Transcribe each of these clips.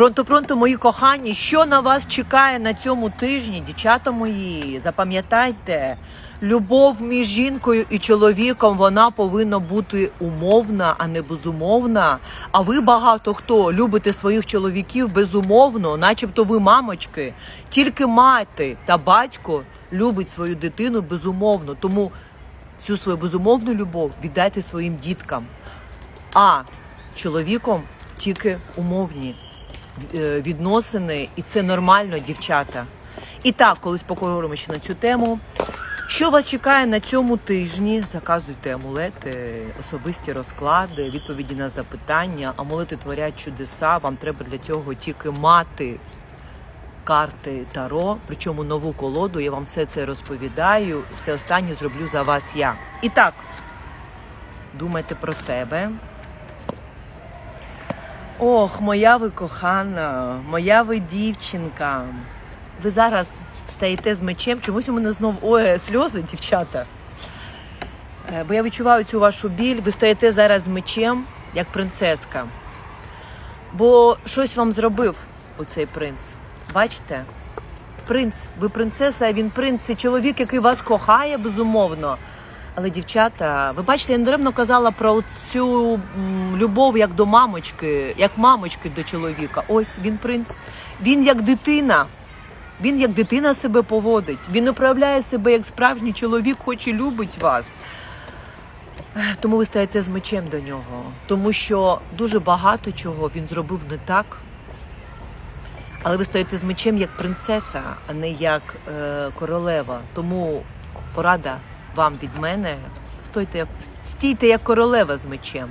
Пронто, пронто, мої кохані, що на вас чекає на цьому тижні, дівчата мої, запам'ятайте, любов між жінкою і чоловіком вона повинна бути умовна, а не безумовна. А ви багато хто любите своїх чоловіків безумовно, начебто ви мамочки. Тільки мати та батько любить свою дитину безумовно. Тому всю свою безумовну любов віддайте своїм діткам. А чоловіком тільки умовні відносини, і це нормально, дівчата. І так, колись поговоримо ще на цю тему. Що вас чекає на цьому тижні? Заказуйте амулети, особисті розклади, відповіді на запитання. Амулети творять чудеса. Вам треба для цього тільки мати карти Таро, причому нову колоду. Я вам все це розповідаю. Все останнє зроблю за вас я. І так, думайте про себе. Ох, моя ви кохана, моя ви дівчинка. Ви зараз стаєте з мечем. Чомусь у мене знов ой, сльози, дівчата. Е, Бо я відчуваю цю вашу біль. Ви стаєте зараз з мечем, як принцеска. Бо щось вам зробив оцей принц. Бачите? Принц, ви принцеса, а він принц, це чоловік, який вас кохає, безумовно. Але, дівчата, ви бачите, я недаремно казала про цю любов як до мамочки, як мамочки до чоловіка. Ось він принц. Він як дитина. Він як дитина себе поводить. Він не проявляє себе як справжній чоловік, хоч і любить вас. Тому ви стаєте з мечем до нього. Тому що дуже багато чого він зробив не так. Але ви стаєте з мечем як принцеса, а не як е, королева. Тому порада вам від мене. Стойте як стійте як королева з мечем.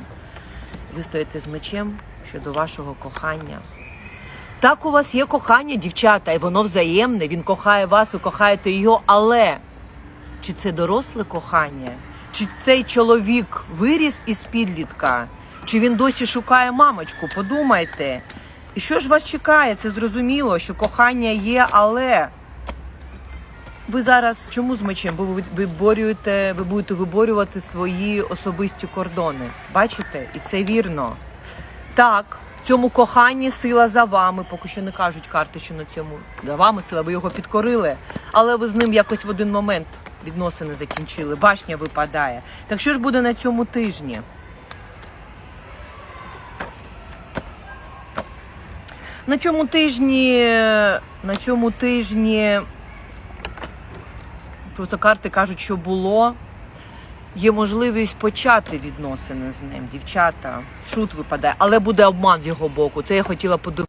Ви стоїте з мечем щодо вашого кохання. Так, у вас є кохання, дівчата, і воно взаємне. Він кохає вас, ви кохаєте його, але чи це доросле кохання? Чи цей чоловік виріс із підлітка? Чи він досі шукає мамочку? Подумайте. І що ж вас чекає? Це зрозуміло, що кохання є, але ви зараз чому з мечем? Бо ви виборюєте, ви будете виборювати свої особисті кордони. Бачите? І це вірно. Так, в цьому коханні сила за вами. Поки що не кажуть карти, що на цьому за вами сила, ви його підкорили. Але ви з ним якось в один момент відносини закінчили. Башня випадає. Так що ж буде на цьому тижні? На цьому тижні, на цьому тижні просто карти кажуть, що було. Є можливість почати відносини з ним, дівчата. Шут випадає, але буде обман з його боку. Це я хотіла подивитися.